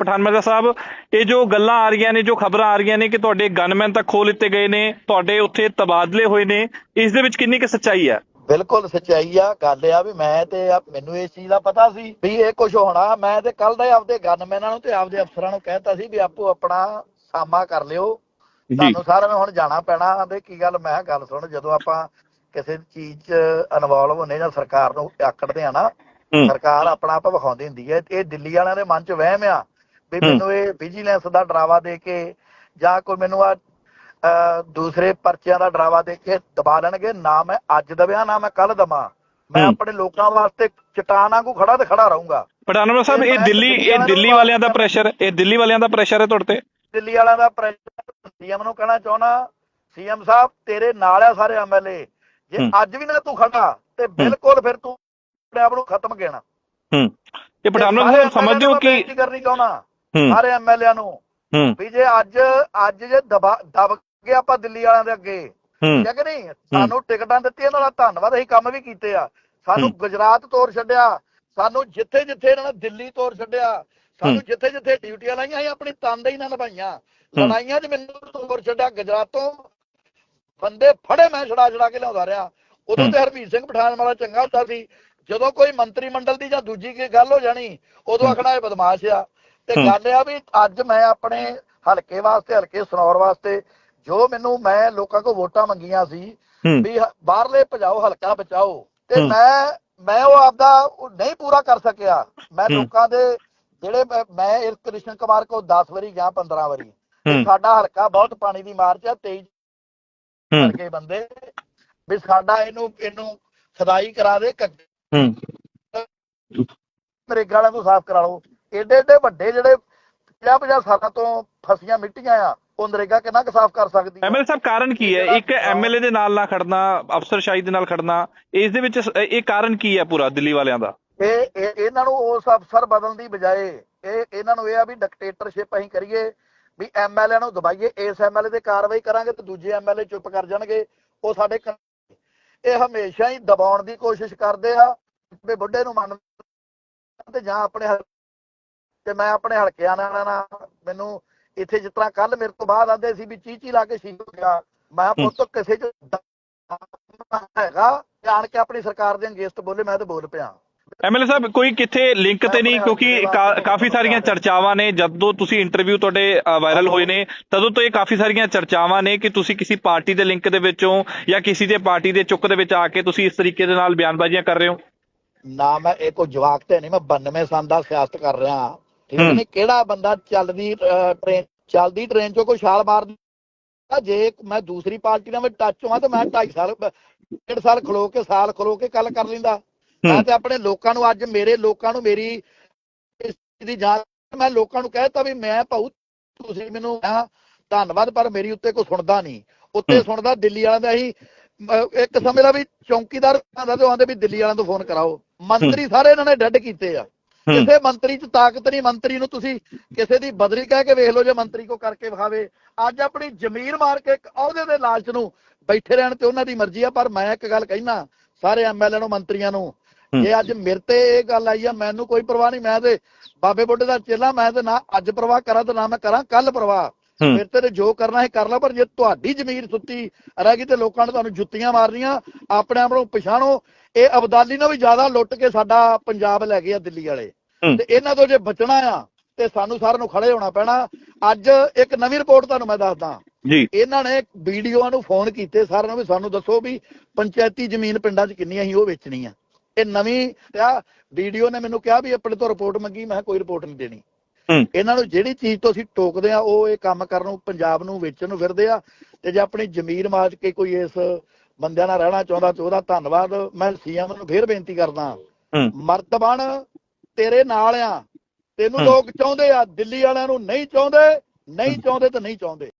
ਪਠਾਨ ਮਰਜ਼ਾ ਸਾਹਿਬ ਇਹ ਜੋ ਗੱਲਾਂ ਆ ਰਹੀਆਂ ਨੇ ਜੋ ਖਬਰਾਂ ਆ ਰਹੀਆਂ ਨੇ ਕਿ ਤੁਹਾਡੇ ਗਨਮੈਨ ਤੱਕ ਖੋਲ ਲਿੱਤੇ ਗਏ ਨੇ ਤੁਹਾਡੇ ਉੱਥੇ ਤਬਾਦਲੇ ਹੋਏ ਨੇ ਇਸ ਦੇ ਵਿੱਚ ਕਿੰਨੀ ਕੁ ਸੱਚਾਈ ਹੈ? ਬਿਲਕੁਲ ਸੱਚਾਈ ਆ ਗੱਲ ਆ ਵੀ ਮੈਂ ਤੇ ਮੈਨੂੰ ਇਸ ਚੀਜ਼ ਦਾ ਪਤਾ ਸੀ ਵੀ ਇਹ ਕੁਝ ਹੋਣਾ ਮੈਂ ਤੇ ਕੱਲ ਦਾ ਆਪਦੇ ਗਨਮੈਨਾਂ ਨੂੰ ਤੇ ਆਪਦੇ ਅਫਸਰਾਂ ਨੂੰ ਕਹਿਤਾ ਸੀ ਵੀ ਆਪੋ ਆਪਣਾ ਸਾਮਾ ਕਰ ਲਿਓ। ਤੁਹਾਨੂੰ ਸਾਰਿਆਂ ਨੂੰ ਹੁਣ ਜਾਣਾ ਪੈਣਾ ਤੇ ਕੀ ਗੱਲ ਮੈਂ ਗੱਲ ਸੁਣ ਜਦੋਂ ਆਪਾਂ ਕਿਸੇ ਚੀਜ਼ 'ਚ ਇਨਵੋਲਵ ਹੁੰਨੇ ਜਾਂ ਸਰਕਾਰ ਨੂੰ ਆਕੜਦੇ ਆ ਨਾ ਸਰਕਾਰ ਆਪਣਾ ਆਪ ਵਿਖਾਉਂਦੀ ਹੁੰਦੀ ਹੈ ਇਹ ਦਿੱਲੀ ਵਾਲਿਆਂ ਦੇ ਮਨ 'ਚ ਵਹਿਮ ਆ ਵੀ। ਮੈਨੂੰ ਇਹ ਵਿਜੀਲੈਂਸ ਦਾ ਡਰਾਵਾ ਦੇ ਕੇ ਜਾਂ ਕੋਈ ਮੈਨੂੰ ਆ ਦੂਸਰੇ ਪਰਚਿਆਂ ਦਾ ਡਰਾਵਾ ਦੇ ਕੇ ਦਬਾ ਲੈਣਗੇ ਨਾ ਮੈਂ ਅੱਜ ਦਬਿਆ ਨਾ ਮੈਂ ਕੱਲ ਦਵਾਂ। ਮੈਂ। ਆਪਣੇ ਲੋਕਾਂ ਵਾਸਤੇ ਚਟਾਨ ਵਾਂਗੂ ਖੜਾ ਤੇ ਖੜਾ ਰਹੂੰਗਾ। ਮਰਜ਼ਾ ਸਾਹਿਬ ਇਹ ਦਿੱਲੀ ਇਹ ਦਿੱਲੀ ਵਾਲਿਆਂ ਦਾ ਪ੍ਰੈਸ਼ਰ ਇਹ ਦਿੱਲੀ ਵਾਲਿਆਂ ਦਾ ਪ੍ਰੈਸ਼ਰ ਹੈ ਤੁਹਾਡੇ ਤੇ? ਦਿੱਲੀ ਵਾਲਿਆਂ ਦਾ ਪ੍ਰੈਸ਼ਰ ਸੀਐਮ ਨੂੰ ਕਹਿਣਾ ਚਾਹਣਾ ਸੀਐਮ ਸਾਹਿਬ ਤੇਰੇ ਨਾਲ ਆ ਸਾਰੇ ਐਮਐਲਏ ਜੇ। ਅੱਜ ਵੀ ਨਾ ਤੂੰ ਖੜਾ ਤੇ ਬਿਲਕੁਲ ਫਿਰ ਤੂੰ ਆਪਣੇ ਆਪ ਨੂੰ ਖਤਮ ਗਿਣਾ ਹੂੰ। ਇਹ ਮਰਜ਼ਾ ਸਾਹਿਬ ਸਮਝਦੇ ਹੋ ਕਿ ਕੀ ਕਰਨੀ ਚਾਹਣਾ ਸਾਰੇ ਐਮਐਲਏ ਨੂੰ। ਹੂੰ। ਵੀ ਜੇ ਅੱਜ ਅੱਜ ਜੇ ਦਬਾ ਦਬ ਗਏ ਆਪਾਂ ਦਿੱਲੀ ਵਾਲਿਆਂ ਦੇ ਅੱਗੇ। ਹੂੰ। ਠੀਕ ਨਹੀਂ? ਸਾਨੂੰ ਟਿਕਟਾਂ ਦਿੱਤੀਆਂ ਦਾ ਧੰਨਵਾਦ ਅਸੀਂ ਕੰਮ ਵੀ ਕੀਤੇ ਆ। ਸਾਨੂੰ ਹੂੰ। ਗੁਜਰਾਤ ਤੋਰ ਛੱਡਿਆ। ਸਾਨੂੰ ਜਿੱਥੇ ਜਿੱਥੇ ਇਹਨਾਂ ਨੇ ਦਿੱਲੀ ਤੋਰ ਛੱਡਿਆ। ਸਾਨੂੰ ਹੂੰ। ਜਿੱਥੇ ਜਿੱਥੇ ਡਿਊਟੀਆਂ ਲਾਈਆਂ ਅਸੀਂ ਆਪਣੀ ਤਨਦੇਹੀ ਨਾਲ ਨਿਭਾਈਆਂ ਹੂੰ। ਲੜਾਈਆਂ 'ਚ ਮੈਨੂੰ ਤੋਰ ਛੱਡਿਆ ਗੁਜਰਾਤੋਂ ਬੰਦੇ ਫੜੇ ਮੈਂ ਛੜਾ ਛੜਾ ਕੇ ਲਿਆਉਂਦਾ ਰਿਹਾ। ਉਦੋਂ ਹੂੰ। ਤੇ ਹਰਮੀਤ ਸਿੰਘ ਪਠਾਨ ਵਾਲਾ ਚੰਗਾ ਹੁੰਦਾ ਸੀ। ਜਦੋਂ ਕੋਈ ਮੰਤਰੀ ਮੰਡਲ ਦੀ ਜਾਂ ਦੂਜੀ ਕੀ ਗੱਲ ਹੋ ਜਾਣੀ ਉਦੋਂ ਹੂੰ। ਆਖਣਾ ਇਹ ਬਦਮਾਸ਼ ਆ। ਤੇ। ਗੱਲ ਆ ਵੀ ਅੱਜ ਮੈਂ ਆਪਣੇ ਹਲਕੇ ਵਾਸਤੇ ਹਲਕੇ ਸਨੌਰ ਵਾਸਤੇ ਜੋ ਮੈਨੂੰ ਮੈਂ ਲੋਕਾਂ ਕੋਲ ਵੋਟਾਂ ਮੰਗੀਆਂ ਸੀ ਵੀ ਬਾਹਰਲੇ ਭਜਾਓ ਹਲਕਾ ਬਚਾਓ ਤੇ। ਮੈਂ ਮੈਂ ਉਹ ਆਪਦਾ ਨਹੀਂ ਪੂਰਾ ਕਰ ਸਕਿਆ ਮੈਂ। ਲੋਕਾਂ ਦੇ ਜਿਹੜੇ ਮੈਂ- ਮੈਂ ਇਸ ਕ੍ਰਿਸ਼ਨ ਕੁਮਾਰ ਕੋ 10 ਵਾਰੀ ਗਿਆ 15 ਵਾਰੀ ਸਾਡਾ ਹਲਕਾ ਬਹੁਤ ਪਾਣੀ ਦੀ ਮਾਰ ਚ ਆ 23 ਹੂੰ ਕਰਕੇ ਬੰਦੇ ਵੀ ਸਾਡਾ ਇਹਨੂੰ ਇਹਨੂੰ ਖਦਾਈ ਕਰਾ ਦੇ ਕ- ਨਰੇਗਾ ਵਾਲਿਆਂ ਤੋਂ ਸਾਫ਼ ਕਰਾ ਲਓ ਏਡੇ ਏਡੇ ਵੱਡੇ ਜਿਹੜੇ 50 50 ਸਾਲਾਂ ਤੋਂ ਫਸੀਆਂ ਮਿੱਟੀਆਂ ਆ ਉਹ ਨਰੇਗਾ ਕਿੰਨਾ ਕੁ ਸਾਫ਼ ਕਰ ਸਕਦੀ? ਐਮਐਲਏ ਸਾਹਿਬ ਕਾਰਨ ਕੀ ਹੈ? ਇੱਕ ਐਮਐਲਏ ਦੇ ਨਾਲ ਨਾ ਖੜਨਾ ਅਫਸਰਸ਼ਾਹੀ ਦੇ ਨਾਲ ਖੜਨਾ ਇਸ ਦੇ ਵਿੱਚ ਇਹ ਕਾਰਨ ਕੀ ਹੈ ਪੂਰਾ ਦਿੱਲੀ ਵਾਲਿਆਂ ਦਾ? ਇਹ ਇਹ- ਇਹਨਾਂ ਨੂੰ ਉਸ ਅਫਸਰ ਬਦਲਣ ਦੀ ਬਜਾਏ ਇਹ ਇਹਨਾਂ ਨੂੰ ਇਹ ਆ ਵੀ ਡਿਕਟੇਟਰਸ਼ਿਪ ਅਸੀਂ ਕਰੀਏ ਵੀ ਐਮਐਲਏ ਨੂੰ ਦਬਾਈਏ ਇਸ ਐਮਐਲਏ ਤੇ ਕਾਰਵਾਈ ਕਰਾਂਗੇ ਤੇ ਦੂਜੇ ਐਮਐਲਏ ਚੁੱਪ ਕਰ ਜਾਣਗੇ ਉਹ ਸਾਡੇ ਇਹ ਹਮੇਸ਼ਾ ਹੀ ਦਬਾਉਣ ਦੀ ਕੋਸ਼ਿਸ਼ ਕਰਦੇ ਆ ਵੀ ਬੁੱਢੇ ਨੂੰ ਮੰਨ ਤੇ ਜਾਂ ਆਪਣੇ ਤੇ ਮੈਂ ਆਪਣੇ ਹਲਕਿਆਂ ਨਾਲ ਨਾ ਮੈਨੂੰ ਇੱਥੇ ਜਿਸ ਤਰ੍ਹਾਂ ਕੱਲ ਮੇਰੇ ਤੋਂ ਬਾਅਦ ਆਂਦੇ ਸੀ ਵੀ ਚੀਚੀ ਲਾ ਕੇ ਹੋ ਗਿਆ। ਮੈਂ ਪੁੱਤ ਕਿਸੇ ਚ ਹੈਗਾ ਜਾਣ ਕੇ ਆਪਣੀ ਸਰਕਾਰ ਦੇ ਅਗੇਂਸਟ ਬੋਲੇ ਮੈਂ ਤੇ ਬੋਲ ਪਿਆ। ਐਮਐਲਏ ਸਾਹਿਬ ਕੋਈ ਕਿੱਥੇ ਲਿੰਕ ਤੇ ਨਹੀਂ ਕਿਉਂਕਿ ਕਾਫੀ ਸਾਰੀਆਂ ਚਰਚਾਵਾਂ ਨੇ ਜਦੋਂ ਤੁਸੀਂ ਇੰਟਰਵਿਊ ਤੁਹਾਡੇ ਵਾਇਰਲ ਹੋਏ ਨੇ ਤਦੋਂ ਤੋਂ ਇਹ ਕਾਫੀ ਸਾਰੀਆਂ ਚਰਚਾਵਾਂ ਨੇ ਕਿ ਤੁਸੀਂ ਕਿਸੇ ਪਾਰਟੀ ਦੇ ਲਿੰਕ ਦੇ ਵਿੱਚੋਂ ਜਾਂ ਕਿਸੇ ਦੇ ਪਾਰਟੀ ਦੇ ਚੁੱਕ ਦੇ ਵਿੱਚ ਆ ਕੇ ਤੁਸੀਂ ਇਸ ਤਰੀਕੇ ਦੇ ਨਾਲ ਬਿਆਨਬਾਜ਼ੀਆਂ ਕਰ ਰਹੇ ਹੋ? ਨਾ ਮੈਂ ਇਹ ਕੋਈ ਜਵਾਕ ਤੇ ਨਹੀਂ ਮੈਂ 92 ਸਾਲ ਦਾ ਸਿਆਸਤ ਕਰ ਰਿਹਾ। ਠੀਕ ਹੂੰ। ਨਹੀਂ ਕਿਹੜਾ ਬੰਦਾ ਚੱਲਦੀ ਟ੍ਰੇਨ ਚੱਲਦੀ ਟ੍ਰੇਨ ਚੋਂ ਕੋਈ ਛਾਲ ਮਾਰਦਾ ਜੇ ਮੈਂ ਦੂਸਰੀ ਪਾਰਟੀ ਨਾਲ ਵੀ ਟੱਚ ਹੋਵਾਂ ਤਾਂ ਮੈਂ 2.5 ਸਾਲ ਡੇਢ ਸਾਲ ਖਲੋ ਕੇ ਸਾਲ ਖਲੋ ਕੇ ਗੱਲ ਕਰ ਲੈਂਦਾ। ਮੈਂ ਤੇ ਆਪਣੇ ਲੋਕਾਂ ਨੂੰ ਅੱਜ ਮੇਰੇ ਲੋਕਾਂ ਨੂੰ ਮੇਰੀ ਇਸ ਦੀ ਜਾਂਚ ਮੈਂ ਲੋਕਾਂ ਨੂੰ ਕਹਿਤਾ ਵੀ ਮੈਂ ਭਾਊ ਤੁਸੀਂ ਮੈਨੂੰ ਕਿਹਾ, ਧੰਨਵਾਦ ਪਰ ਮੇਰੀ ਉੱਤੇ ਕੋਈ ਸੁਣਦਾ ਨਹੀਂ। ਉੱਤੇ। ਸੁਣਦਾ ਦਿੱਲੀ ਵਾਲਿਆਂ ਦਾ ਹੀ ਮ- ਇੱਕ ਸਮੇਂ ਦਾ ਵੀ ਚੌਕੀਦਾਰ ਦਾ ਤੇ ਆਉਂਦੇ ਵੀ ਦਿੱਲੀ ਵਾਲਿਆਂ ਤੋਂ ਫੋਨ ਕਰਾਓ। ਮੰਤਰੀ ਸਾਰੇ ਇਹਨਾਂ ਨੇ ਡੱਡ ਕੀਤੇ ਆ। ਕਿਸੇ ਮੰਤਰੀ 'ਚ ਤਾਕਤ ਨਹੀਂ ਮੰਤਰੀ ਨੂੰ ਤੁਸੀਂ ਕਿਸੇ ਦੀ ਬਦਲੀ ਕਹਿ ਕੇ ਵੇਖ ਲਓ ਜੇ ਮੰਤਰੀ ਕੋ ਕਰਕੇ ਵਿਖਾਵੇ ਅੱਜ ਆਪਣੀ ਜ਼ਮੀਰ ਮਾਰ ਕੇ ਇੱਕ ਅਹੁਦੇ ਦੇ ਲਾਲਚ ਨੂੰ ਬੈਠੇ ਰਹਿਣ ਤੇ ਉਹਨਾਂ ਦੀ ਮਰਜ਼ੀ ਆ ਪਰ ਮੈਂ ਇੱਕ ਗੱਲ ਕਹਿਣਾ ਸਾਰੇ ਐਮਐਲਏ ਨੂੰ ਮੰਤਰੀਆਂ ਨੂੰ। ਜੇ ਅੱਜ ਮੇਰੇ ਤੇ ਇਹ ਗੱਲ ਆਈ ਆ ਮੈਨੂੰ ਕੋਈ ਪਰਵਾਹ ਨਹੀਂ ਮੈਂ ਤੇ ਬਾਬੇ ਬੁੱਢੇ ਦਾ ਚੇਲਾ ਮੈਂ ਤੇ ਨਾ ਅੱਜ ਪਰਵਾਹ ਕਰਾਂ ਤੇ ਨਾ ਮੈਂ ਕਰਾਂ ਕੱਲ ਪਰਵਾਹ ਮੇਰੇ ਤੇ ਜੋ ਕਰਨਾ ਹੈ ਕਰ ਲਾ ਪਰ ਜੇ ਤੁਹਾਡੀ ਜ਼ਮੀਰ ਸੁੱਤੀ ਰਹਿ ਗਈ ਤੇ ਲੋਕਾਂ ਨੇ ਤੁਹਾਨੂੰ ਜੁੱਤੀਆਂ ਮਾਰਨੀਆਂ ਆਪਣੇ ਆਪ ਨੂੰ ਪਛਾਣੋ ਇਹ ਅਬਦਾਲੀ ਨਾਲ ਵੀ ਜ਼ਿਆਦਾ ਲੁੱਟ ਕੇ ਸਾਡਾ ਪੰਜਾਬ ਲੈ ਗਏ ਆ ਦਿੱਲੀ ਵਾਲੇ। ਤੇ ਇਹਨਾਂ ਤੋਂ ਜੇ ਬਚਣਾ ਆ ਤੇ ਸਾਨੂੰ ਸਾਰਿਆਂ ਨੂੰ ਖੜੇ ਹੋਣਾ ਪੈਣਾ। ਅੱਜ ਇੱਕ ਨਵੀਂ ਰਿਪੋਰਟ ਤੁਹਾਨੂੰ ਮੈਂ ਦੱਸਦਾ। ਜੀ। ਇਹਨਾਂ ਨੇ ਵੀਡੀਓਆਂ ਨੂੰ ਫੋਨ ਕੀਤੇ ਸਾਰਿਆਂ ਨੂੰ ਵੀ ਸਾਨੂੰ ਦੱਸੋ ਵੀ ਪੰਚਾਇਤੀ ਜ਼ਮੀਨ ਪਿੰਡਾਂ 'ਚ ਕਿੰਨੀ ਅਸੀਂ ਉਹ ਵੇਚਣੀ ਆ। ਇਹ ਨਵੀਂ ਆ ਵੀਡੀਓ ਨੇ ਮੈਨੂੰ ਕਿਹਾ ਵੀ ਆਪਣੇ ਤੋਂ ਰਿਪੋਰਟ ਮੰਗੀ ਮੈਂ ਕੋਈ ਰਿਪੋਰਟ ਨਹੀਂ ਦੇਣੀ। ਇਹਨਾਂ ਨੂੰ ਜਿਹੜੀ ਚੀਜ਼ ਤੋਂ ਅਸੀਂ ਟੋਕਦੇ ਆ ਉਹ ਇਹ ਕੰਮ ਕਰਨ ਨੂੰ ਪੰਜਾਬ ਨੂੰ ਵੇਚਣ ਨੂੰ ਫਿਰਦੇ ਆ। ਤੇ ਜੇ ਆਪਣੀ ਜ਼ਮੀਰ ਮਾਜ ਕੇ ਕੋਈ ਇਸ ਬੰਦਿਆਂ ਨਾਲ ਰਹਿਣਾ ਚਾਹੁੰਦਾ ਤੇ ਉਹਦਾ ਧੰਨਵਾਦ। ਮੈਂ ਸੀਐਮ ਨੂੰ ਫੇਰ ਬੇਨਤੀ ਕਰਦਾ। ਹੂੰ। ਮਰਤਬਨ ਤੇਰੇ ਨਾਲ ਆ। ਤੈਨੂੰ। ਲੋਕ ਚਾਹੁੰਦੇ ਆ ਦਿੱਲੀ ਵਾਲਿਆਂ ਨੂੰ ਨਹੀਂ ਚਾਹੁੰਦੇ ਨਹੀਂ ਚਾਹੁੰਦੇ ਤੇ ਨਹੀਂ ਚਾਹੁੰਦੇ।